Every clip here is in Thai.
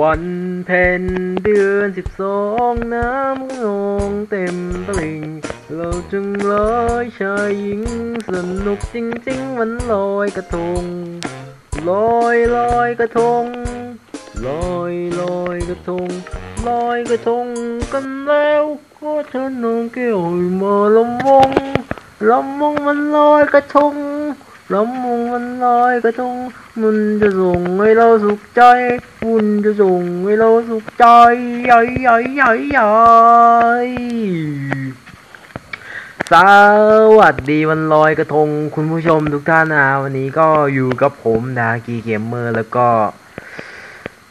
วันเพ็ญเดือนสิบสองน้ำนองเต็มตลิ่ง เราจึงร้อยชายหญิงสนุกจริงๆวันลอยกระทง ลอยลอยกระทง ลอยลอยกระทง ลอยกระทงกันแล้วก็เชิญน้องแก้วมาลำวงลำวงมันลอยกระทง ลำวงมันลอยกระทงมันจะส่งให้เราสุขใจคุณจะส่งให้เราสุขใจใหญ่ใหญ่ใหญ่ใหญ่สวัสดีวันลอยกระทงคุณผู้ชมทุกท่านนะวันนี้ก็อยู่กับผมดากีเกมเมอร์แล้วก็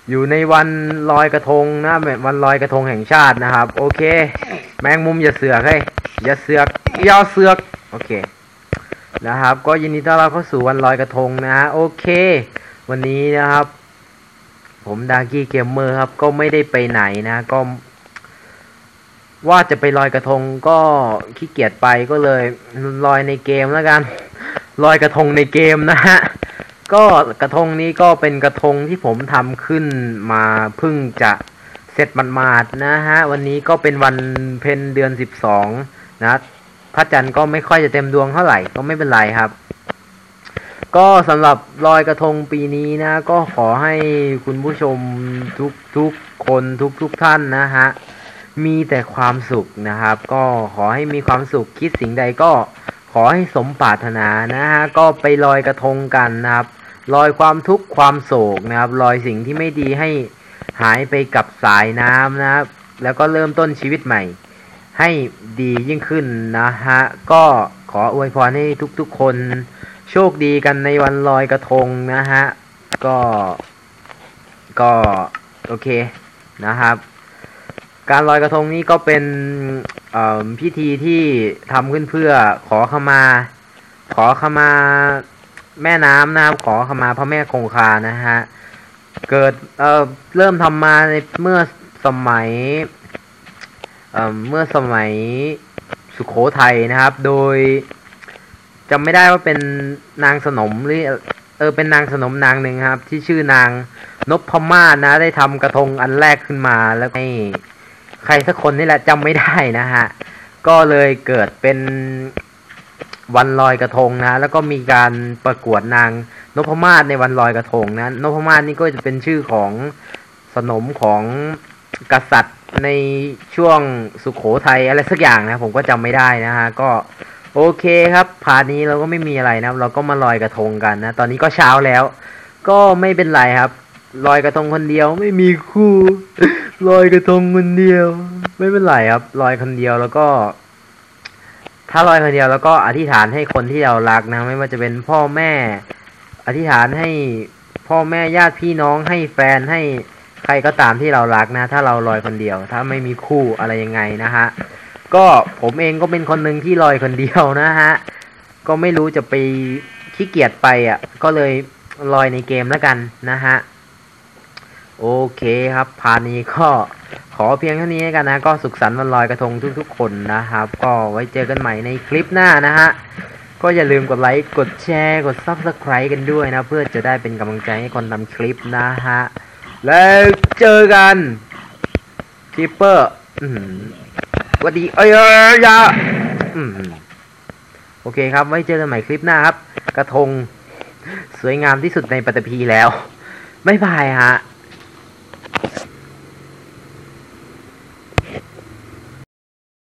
อยู่ในวันลอยกระทงนะแบบวันลอยกระทงแห่งชาตินะครับ โอเค แมงมุมอย่าเสือกให้ยอย่าเสือกอย่าเสือกโอเค นะครับ ก็ยินดีต้อนรับเข้าสู่วันลอยกระทงนะฮะโอเค วันนี้นะครับ ผมดากี้เกมเมอร์ครับ ก็ไม่ได้ไปไหนนะ ก็ ว่าจะไปลอยกระทงก็ขี้เกียจไปก็เลยลอยในเกมแล้วกันลอยกระทงในเกมนะฮะก็กระทงนี้ก็เป็นกระทงที่ผมทำขึ้นมาเพิ่งจะเสร็จหมาดนะฮะ วันนี้ก็เป็นวันเพ็ญเดือนสิบสองนะ พระจันทร์ก็ไม่ค่อยจะเต็มดวงเท่าไหร่ก็ไม่เป็นไรครับ ก็สำหรับลอยกระทงปีนี้นะ ก็ขอให้คุณผู้ชมทุกทุกคนทุกทุกท่านนะฮะมีแต่ความสุขนะครับ ก็ขอให้มีความสุขคิดสิ่งใดก็ขอให้สมปรารถนานะฮะก็ไปลอยกระทงกันนะครับลอยความทุกข์ความโศกนะครับลอยสิ่งที่ไม่ดีให้หายไปกับสายน้ำนะครับ แล้วก็เริ่มต้นชีวิตใหม่ ให้ดียิ่งขึ้นนะฮะ ก็ขออวยพรให้ทุกๆคนโชคดีกันในวันลอยกระทงนะฮะ ก็ก็โอเคนะครับ การลอยกระทงนี้ก็เป็นพิธีที่ทำขึ้นเพื่อขอขมา ขอขมาแม่น้ำนะครับ ขอขมาพระแม่คงคานะฮะ เกิดเเริ่มทำมาในเมื่อสมัย เมื่อสมัยสุขโขทัยนะครับ โดยจำไม่ได้ว่าเป็นนางสนมหรือเออเป็นนางสนมนางหนึ่งครับ ที่ชื่อนางนพมาศนะ ได้ทำกระทงอันแรกขึ้นมาแล้วให้ใครสักคนนี่แหละจำไม่ได้นะฮะ ก็เลยเกิดเป็นวันลอยกระทงนะ แล้วก็มีการประกวดนางนพมาศในวันลอยกระทงนะนพมาศนี่ก็จะเป็นชื่อของสนมของกษัตริย์ ในช่วงสุขโขทัยอะไรสักอย่างนะผมก็จำไม่ได้นะฮะ ก็โอเคครับพาร์ทนี้เราก็ไม่มีอะไรนะเราก็มาลอยกระทงกันนะ ตอนนี้ก็เช้าแล้ว ก็ไม่เป็นไรครับลอยกระทงคนเดียวไม่มีคู่ลอยกระทงคนเดียว ไม่เป็นไรครับลอยคนเดียวแล้วก็ ถ้าลอยคนเดียวแล้วก็อธิษฐานให้คนที่เรารักนะ ไม่ว่าจะเป็นพ่อแม่ อธิษฐานให้พ่อแม่ญาติพี่น้องให้แฟนให้ ใครก็ตามที่เรารักนะ ถ้าเราลอยคนเดียว ถ้าไม่มีคู่อะไรยังไงนะฮะก็ผมเองก็เป็นคนหนึ่งที่ลอยคนเดียวนะฮะก็ไม่รู้จะไปขี้เกียจไปอะ ก็เลยลอยในเกมแล้วกันนะฮะโอเคครับพานี้ก็ขอเพียงเท่านี้กันนะ ก็สุขสันต์วันลอยกระทงทุกๆ คนนะครับ ก็ไว้เจอกันใหม่ในคลิปหน้านะฮะก็อย่าลืมกดไลค์ กดแชร์ กด subscribe กันด้วยนะ เพื่อจะได้เป็นกำลังใจให้คนทำคลิปนะฮะ แล้วเจอกันคีปเปอร์วัสดีเอ้ยเอ้ยอย่าโอเคครับ ไว้เจอกันใหม่คลิปหน้าครับ กระทง สวยงามที่สุดในปัตตภีแล้ว บ๊ายบายฮะ